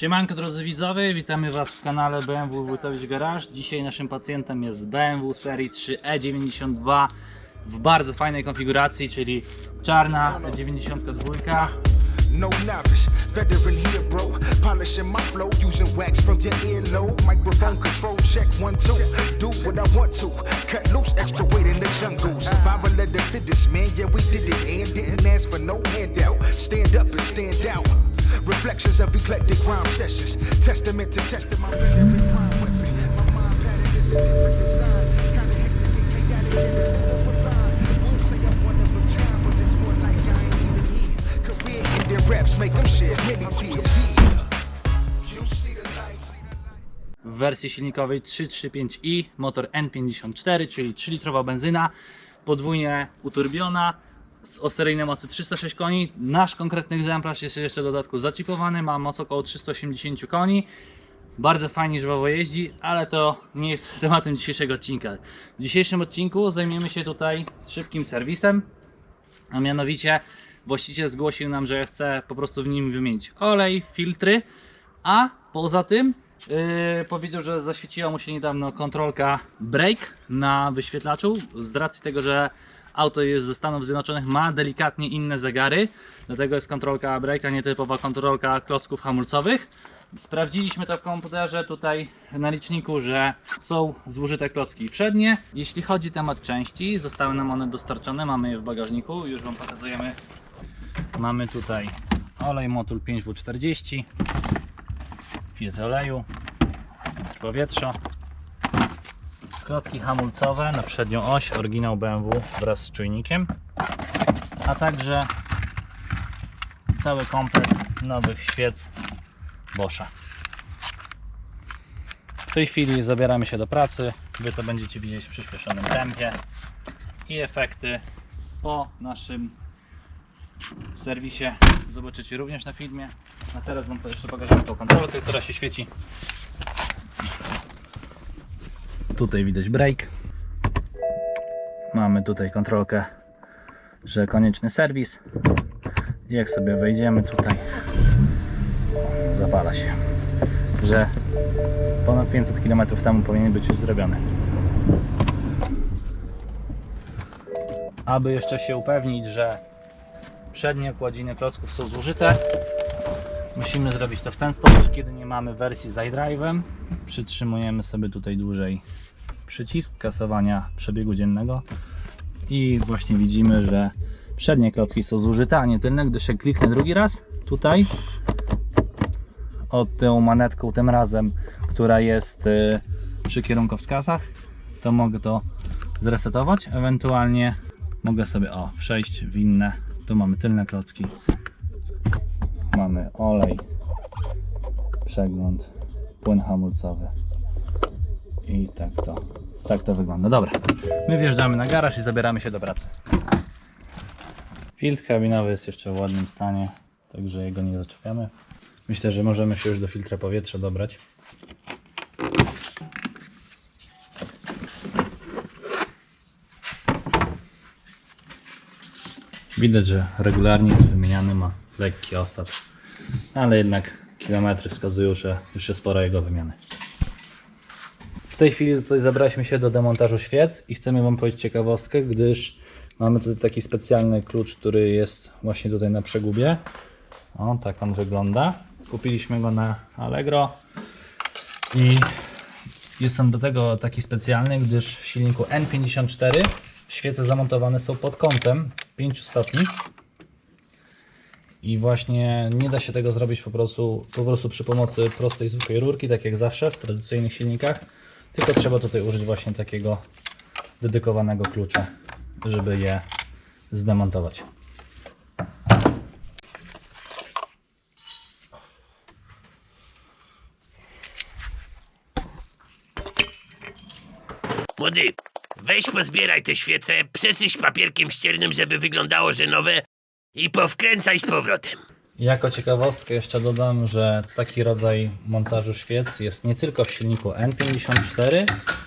Siemanko drodzy widzowie, witamy Was w kanale BMW Wójtowicz Garage. Dzisiaj naszym pacjentem jest BMW serii 3E92 w bardzo fajnej konfiguracji, czyli czarna E92. No novice, veteran here, bro. Polishing my flow, using wax from your earlobe. Microphone control, check one, two. Do what I want to. Cut loose, extra weight in the jungle. Survival of the fittest, man. Yeah, we did it and didn't ask for no handout. Stand up and stand out. Reflections of eclectic rhyme sessions. Testament to my prime weapon. My mind pattern is a different design. Kinda hectic and chaotic in the middle of say I'm one of a kind, but it's more like I ain't even here. Career ending raps make them shed many tears. W wersji silnikowej 335i, motor N54, czyli 3-litrowa benzyna, podwójnie uturbiona, o seryjnej mocy 306 koni. Nasz konkretny egzemplarz jest jeszcze w dodatku zaczipowany, ma moc około 380 koni. Bardzo fajnie żwawo jeździ, ale to nie jest tematem dzisiejszego odcinka. W dzisiejszym odcinku zajmiemy się tutaj szybkim serwisem, a mianowicie właściciel zgłosił nam, że chce po prostu w nim wymienić olej, filtry, a poza tym yy, powiedział, że zaświeciła mu się niedawno kontrolka brake na wyświetlaczu z racji tego, że auto jest ze Stanów Zjednoczonych, ma delikatnie inne zegary, dlatego jest kontrolka brake, a nie typowa kontrolka klocków hamulcowych. Sprawdziliśmy to w komputerze tutaj na liczniku, że są zużyte klocki przednie. Jeśli chodzi o temat części, zostały nam one dostarczone, mamy je w bagażniku, już Wam pokazujemy. Mamy tutaj olej motul 5W40, filtr oleju, filtr powietrza, klocki hamulcowe na przednią oś, oryginał BMW wraz z czujnikiem, a także cały komplet nowych świec Boscha. W tej chwili zabieramy się do pracy. Wy to będziecie widzieć w przyspieszonym tempie i efekty po naszym serwisie zobaczycie również na filmie. A teraz Wam jeszcze pokażemy tą kontrolkę, która się świeci. Tutaj widać break. Mamy tutaj kontrolkę, że konieczny serwis. Jak sobie wejdziemy tutaj, zapala się, że ponad 500 km temu powinien być już zrobiony. Aby jeszcze się upewnić, że przednie kładziny klocków są zużyte, musimy zrobić to w ten sposób, kiedy nie mamy wersji z iDrive'em. Przytrzymujemy sobie tutaj dłużej przycisk kasowania przebiegu dziennego i właśnie widzimy, że przednie klocki są zużyte, a nie tylne, gdyż jak kliknę drugi raz tutaj od tą manetką tym razem, która jest y, przy kierunkowskazach, to mogę to zresetować, ewentualnie mogę sobie o przejść w inne, tu mamy tylne klocki mamy olej przegląd płyn hamulcowy. I tak to tak to wygląda, dobra. My wjeżdżamy na garaż i zabieramy się do pracy. Filtr kabinowy jest jeszcze w ładnym stanie także jego nie zaczepiamy. Myślę, że możemy się już do filtra powietrza dobrać. Widać, że regularnie jest wymieniany, ma lekki osad, ale jednak kilometry wskazują, że już jest pora jego wymiany. W tej chwili tutaj zabraliśmy się do demontażu świec i chcemy Wam powiedzieć ciekawostkę, gdyż mamy tutaj taki specjalny klucz, który jest właśnie tutaj na przegubie. O, tak on wygląda. Kupiliśmy go na Allegro i jest on do tego taki specjalny, gdyż w silniku N54 świece zamontowane są pod kątem 5 stopni i właśnie nie da się tego zrobić po prostu, po prostu przy pomocy prostej zwykłej rurki, tak jak zawsze w tradycyjnych silnikach, tylko trzeba tutaj użyć właśnie takiego dedykowanego klucza, żeby je zdemontować. Młody, weź pozbieraj te świece, przeczyść papierkiem ściernym, żeby wyglądało, że nowe i powkręcaj z powrotem. Jako ciekawostkę jeszcze dodam, że taki rodzaj montażu świec jest nie tylko w silniku N54,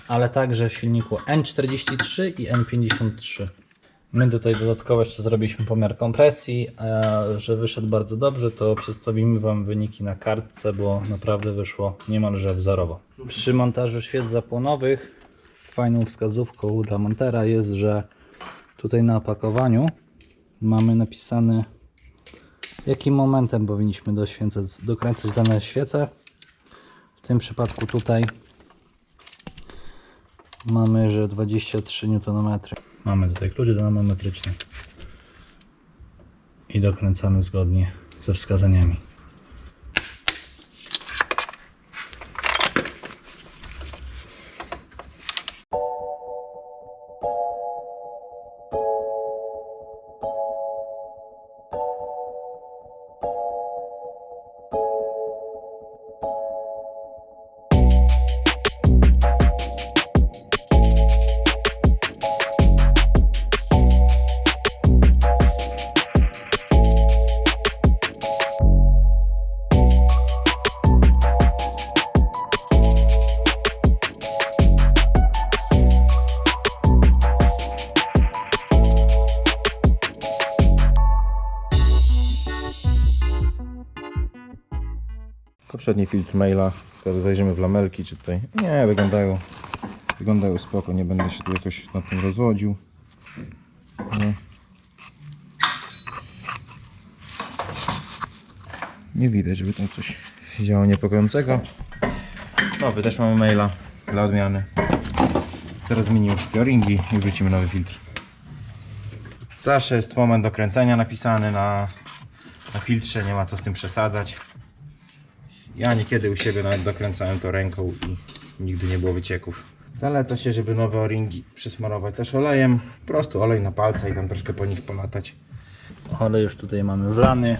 ale także w silniku N43 i N53. My tutaj dodatkowo jeszcze zrobiliśmy pomiar kompresji, a że wyszedł bardzo dobrze, to przedstawimy Wam wyniki na kartce, bo naprawdę wyszło niemalże wzorowo. Przy montażu świec zapłonowych fajną wskazówką dla montera jest, że tutaj na opakowaniu mamy napisane jakim momentem powinniśmy doświęcać, dokręcać dane świece. W tym przypadku tutaj mamy, że 23 Nm. Mamy tutaj klucz dynamometryczny i dokręcamy zgodnie ze wskazaniami. Poprzedni filtr maila. Teraz zajrzymy w lamelki, czy tutaj. Nie, wyglądają. Wyglądają spoko, nie będę się tu jakoś nad tym rozwodził. Nie. Nie widać, żeby tam coś się działo niepokojącego. Nowy też mamy maila dla odmiany. Teraz zmienimy wszystkie o-ringi i wrzucimy nowy filtr. Zawsze jest moment do kręcenia napisany na, na filtrze, nie ma co z tym przesadzać. Ja niekiedy u siebie nawet dokręcałem to ręką i nigdy nie było wycieków. Zaleca się, żeby nowe o-ringi przysmarować też olejem. Po prostu olej na palce i tam troszkę po nich polatać. Olej już tutaj mamy wlany.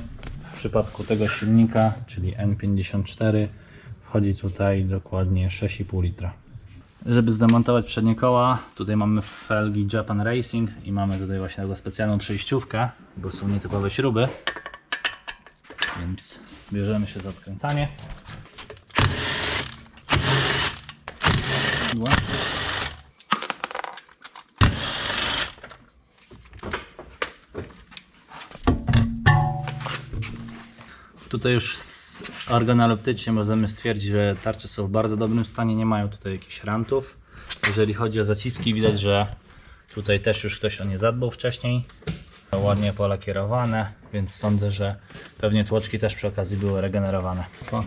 W przypadku tego silnika, czyli N54, wchodzi tutaj dokładnie 6,5 litra. Żeby zdemontować przednie koła, tutaj mamy felgi Japan Racing i mamy tutaj właśnie taką specjalną przejściówkę, bo są nietypowe śruby. Więc bierzemy się za odkręcanie. Tutaj już z- organoleptycznie możemy stwierdzić, że tarcze są w bardzo dobrym stanie, nie mają tutaj jakichś rantów. Jeżeli chodzi o zaciski, widać, że tutaj też już ktoś o nie zadbał wcześniej. Ładnie polakierowane, więc sądzę, że pewnie tłoczki też przy okazji były regenerowane. O,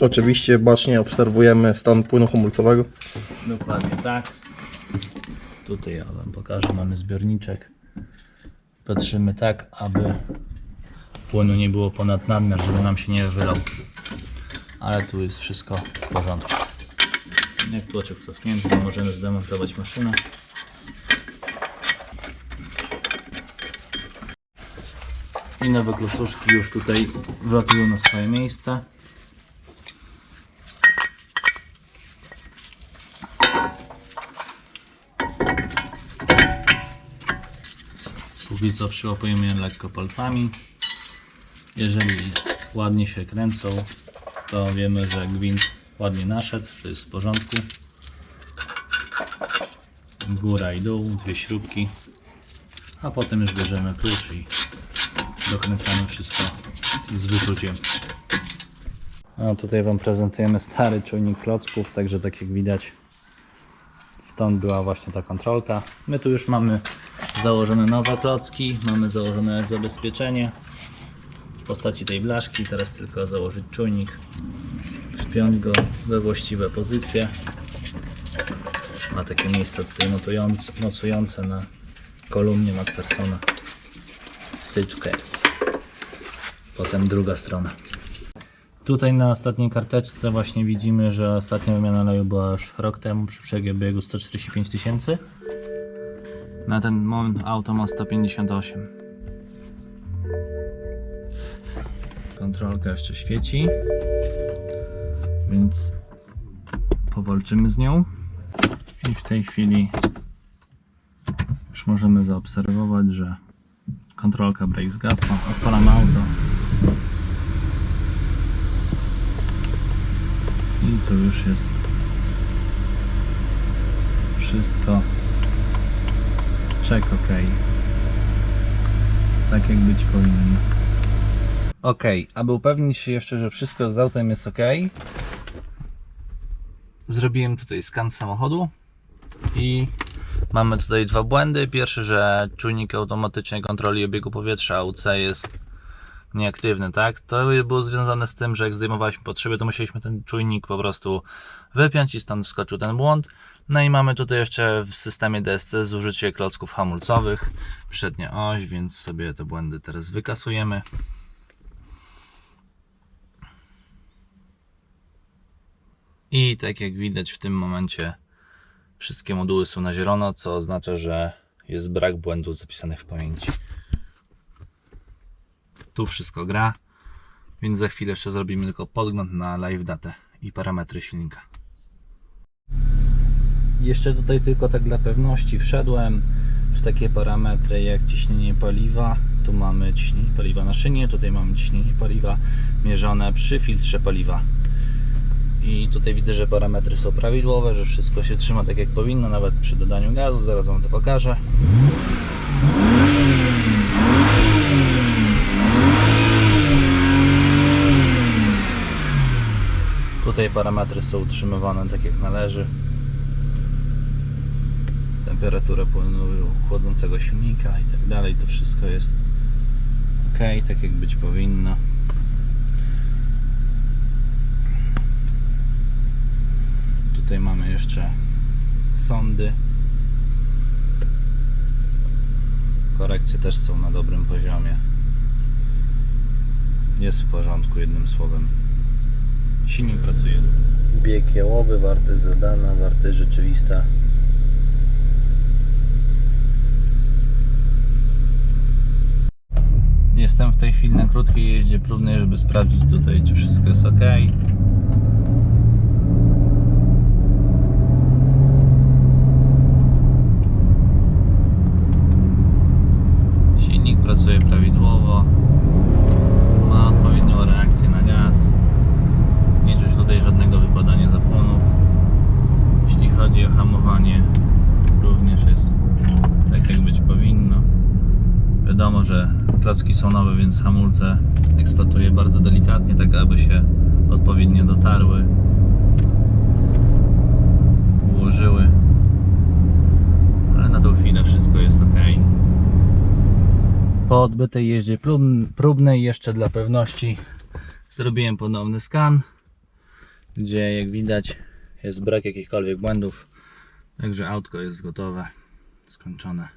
Oczywiście bacznie obserwujemy stan płynu hamulcowego. dokładnie tak. Tutaj ja Wam pokażę, mamy zbiorniczek. Patrzymy tak, aby płynu nie było ponad nadmiar, żeby nam się nie wylał. Ale tu jest wszystko w porządku. Jak tłoczek cofnięty, możemy zdemontować maszynę. I nowe klocuszki już tutaj wlatują na swoje miejsce. Póki co przyłapujemy je lekko palcami. Jeżeli ładnie się kręcą, to wiemy, że gwint ładnie naszedł, to jest w porządku. Góra i dół, dwie śrubki. A potem już bierzemy klucz i dokręcamy wszystko z wyczuciem. A tutaj Wam prezentujemy stary czujnik klocków, także tak jak widać stąd była właśnie ta kontrolka. My tu już mamy założone nowe klocki, mamy założone zabezpieczenie w postaci tej blaszki, teraz tylko założyć czujnik, wpiąć go we właściwe pozycje. Ma takie miejsce tutaj notujące, mocujące na kolumnie McPhersona wtyczkę. Potem druga strona. Tutaj na ostatniej karteczce właśnie widzimy, że ostatnia wymiana oleju była już rok temu przy przebiegu 145 tysięcy. Na ten moment auto ma 158. Kontrolka jeszcze świeci, więc powalczymy z nią. I w tej chwili już możemy zaobserwować, że kontrolka brake zgasła. Odpalamy auto. To już jest wszystko check ok tak jak być powinno. Ok, aby upewnić się jeszcze, że wszystko z autem jest ok, zrobiłem tutaj skan samochodu i mamy tutaj dwa błędy. Pierwszy, że czujnik automatycznej kontroli obiegu powietrza UC jest nieaktywny, tak? To było związane z tym, że jak zdejmowaliśmy potrzeby, to musieliśmy ten czujnik po prostu wypiąć i stąd wskoczył ten błąd. No i mamy tutaj jeszcze w systemie DSC zużycie klocków hamulcowych, przednia oś, więc sobie te błędy teraz wykasujemy. I tak jak widać w tym momencie wszystkie moduły są na zielono, co oznacza, że jest brak błędów zapisanych w pamięci. Tu wszystko gra, więc za chwilę jeszcze zrobimy tylko podgląd na live datę i parametry silnika. Jeszcze tutaj tylko tak dla pewności wszedłem w takie parametry jak ciśnienie paliwa. Tu mamy ciśnienie paliwa na szynie, tutaj mamy ciśnienie paliwa mierzone przy filtrze paliwa. I tutaj widzę, że parametry są prawidłowe, że wszystko się trzyma tak jak powinno, nawet przy dodaniu gazu. Zaraz Wam to pokażę. Tutaj parametry są utrzymywane tak jak należy. Temperaturę płynu chłodzącego silnika i tak dalej. To wszystko jest ok, tak jak być powinno. Tutaj mamy jeszcze sondy. Korekcje też są na dobrym poziomie. Jest w porządku, jednym słowem. Silnik pracuje. Bieg jałowy, wartość zadana, wartość rzeczywista. Jestem w tej chwili na krótkiej jeździe próbnej, żeby sprawdzić tutaj, czy wszystko jest ok. Silnik pracuje prawidłowo. Ma odpowiednią reakcję na gaz. Nie czuć tutaj żadnego wypadania zapłonów. Jeśli chodzi o hamowanie, również jest tak jak być powinno. Wiadomo, że klocki są nowe, więc hamulce eksploatuję bardzo delikatnie, tak aby się odpowiednio dotarły, ułożyły. Ale na tą chwilę wszystko jest ok. Po odbytej jeździe prób- próbnej, jeszcze dla pewności, zrobiłem ponowny skan, gdzie jak widać jest brak jakichkolwiek błędów. Także autko jest gotowe, skończone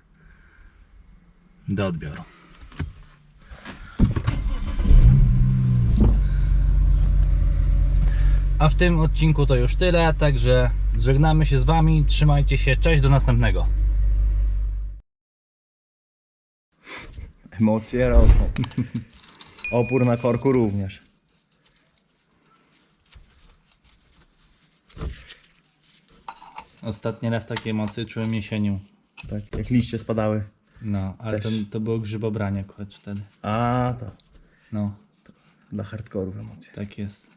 do odbioru. A w tym odcinku to już tyle, także żegnamy się z Wami, trzymajcie się, cześć, do następnego. Emocje rosną. Opór na korku również. Ostatni raz takie emocje czułem jesienią. Tak, jak liście spadały. No, ale to, Też. to było grzybobranie akurat wtedy. A, to No, dla hardkorów emocje. tak jest.